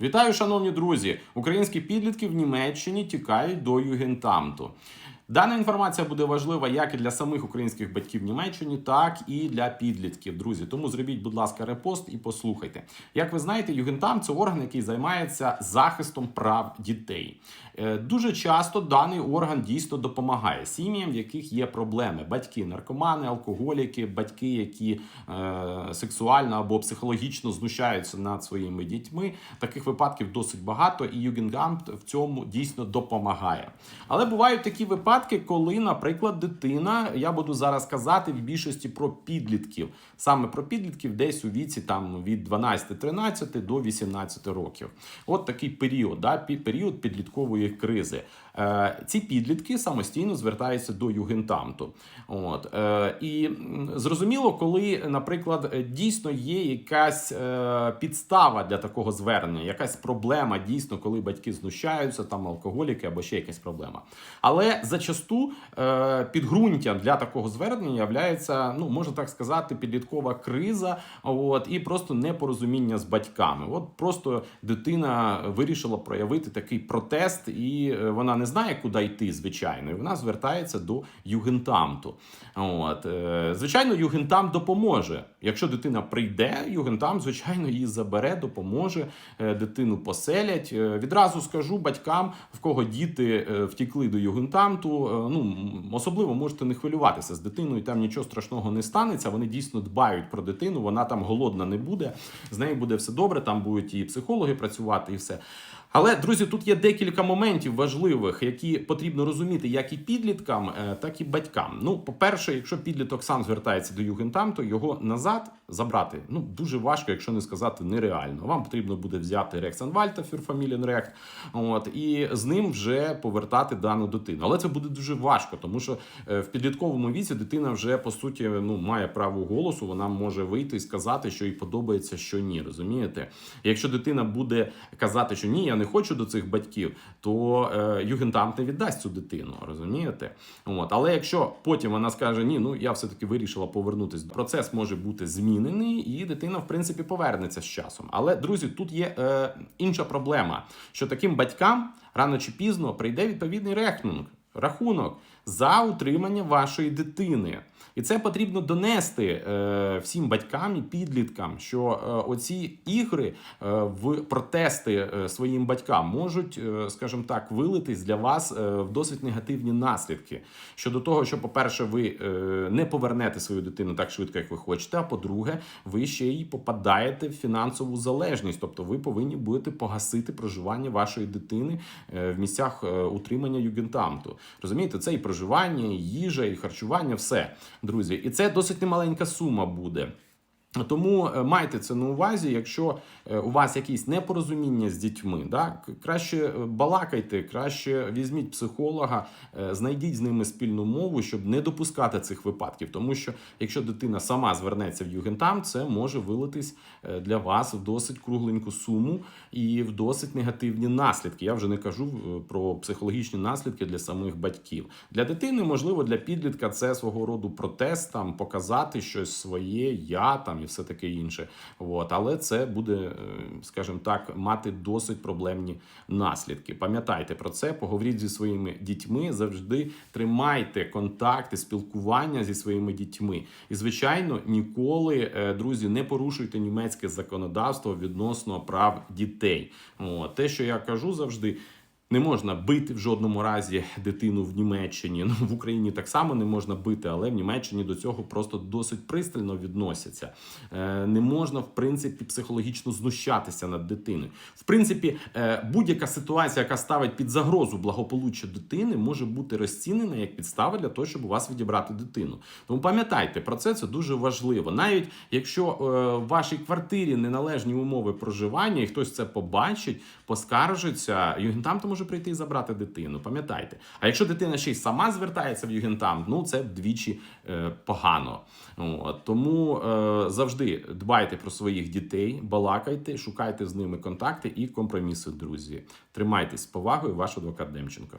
Вітаю, шановні друзі! Українські підлітки в Німеччині тікають до Югентамту. Дана інформація буде важлива як і для самих українських батьків Німеччині, так і для підлітків. Друзі, тому зробіть, будь ласка, репост і послухайте. Як ви знаєте, Югентам це орган, який займається захистом прав дітей. Е, Дуже часто даний орган дійсно допомагає сім'ям, в яких є проблеми: батьки, наркомани, алкоголіки, батьки, які е, сексуально або психологічно знущаються над своїми дітьми. Таких випадків досить багато, і Югенгамт в цьому дійсно допомагає. Але бувають такі випадки, коли, наприклад, дитина, я буду зараз казати в більшості про підлітків, саме про підлітків, десь у віці там від 12-13 до 18 років. От такий період, да, період підліткової кризи. Е, ці підлітки самостійно звертаються до Югентамту. От е, і зрозуміло, коли, наприклад, е, дійсно є якась підстава для такого звернення, якась проблема, дійсно, коли батьки знущаються, там алкоголіки або ще якась проблема. Але зачасту підґрунтям для такого звернення являється, ну можна так сказати, підліткова криза, от і просто непорозуміння з батьками. От просто дитина вирішила проявити такий протест, і е, вона не знає, куди йти, звичайно. І вона звертається до югентамту. От е, звичайно, югентам допоможе. Якщо дитина прийде, югентам, звичайно, її забере, допоможе, е, дитину поселять. Відразу скажу батькам, в кого діти втікли до югентамту. Ну особливо можете не хвилюватися з дитиною. Там нічого страшного не станеться. Вони дійсно дбають про дитину. Вона там голодна не буде. З нею буде все добре. Там будуть і психологи працювати, і все. Але друзі, тут є декілька моментів важливих, які потрібно розуміти як і підліткам, е, так і батькам. Ну, по-перше, якщо підліток сам звертається до Югентамту, його назад забрати ну дуже важко, якщо не сказати нереально. Вам потрібно буде взяти Рексанвальта Фюрфаміліенрехт, от і з ним вже повертати дану дитину. Але це буде дуже важко, тому що е, в підлітковому віці дитина вже по суті ну має право голосу. Вона може вийти і сказати, що їй подобається, що ні. Розумієте? Якщо дитина буде казати, що ні, я не хочу до цих батьків, то е, Югентамт не віддасть цю дитину. Розумієте? От але якщо потім вона скаже ні, ну я все таки вирішила повернутися, процес може бути змінений, і дитина, в принципі, повернеться з часом. Але друзі, тут є е, інша проблема, що таким батькам рано чи пізно прийде відповідний рехнунг, рахунок за утримання вашої дитини. І це потрібно донести е, всім батькам і підліткам, що е, оці ігри е, в протести своїм батькам можуть, скажімо так, вилитись для вас в досить негативні наслідки. Щодо того, що, по-перше, ви не повернете свою дитину так швидко, як ви хочете. А по-друге, ви ще й попадаєте в фінансову залежність, тобто ви повинні будете погасити проживання вашої дитини в місцях утримання югентамту. Розумієте, це і проживання, і їжа, і харчування, все, друзі. І це досить немаленька сума буде. Тому е, майте це на увазі, якщо е, у вас якісь непорозуміння з дітьми, да, краще е, балакайте, краще візьміть психолога, знайдіть з ними спільну мову, щоб не допускати цих випадків. Тому що якщо дитина сама звернеться в Югентам, це може вилитись для вас в досить кругленьку суму і в досить негативні наслідки. Я вже не кажу про психологічні наслідки для самих батьків. Для дитини, можливо, для підлітка це свого роду протест, там показати щось своє, я там і все таке інше. От. Але це буде, е, скажімо так, мати досить проблемні наслідки. Пам'ятайте про це, поговоріть зі своїми дітьми, завжди тримайте контакти, спілкування зі своїми дітьми. І, звичайно, ніколи, е, друзі, не порушуйте німецьке законодавство відносно прав дітей. От. Те, що я кажу завжди. Не можна бити в жодному разі дитину в Німеччині. Ну в Україні так само не можна бити, але в Німеччині до цього просто досить пристально відносяться. Е, не можна, в принципі, психологічно знущатися над дитиною. В принципі, е, будь-яка ситуація, яка ставить під загрозу благополуччя дитини, може бути розцінена як підстава для того, щоб у вас відібрати дитину. Тому пам'ятайте про це, це дуже важливо. Навіть якщо е, в вашій квартирі неналежні умови проживання, і хтось це побачить, поскаржиться, югентам може прийти і забрати дитину. Пам'ятайте. А якщо дитина ще й сама звертається в югентам, ну це вдвічі е, погано. От, тому е, завжди дбайте про своїх дітей, балакайте, шукайте з ними контакти і компроміси, друзі. Тримайтесь з повагою, ваш адвокат Демченко.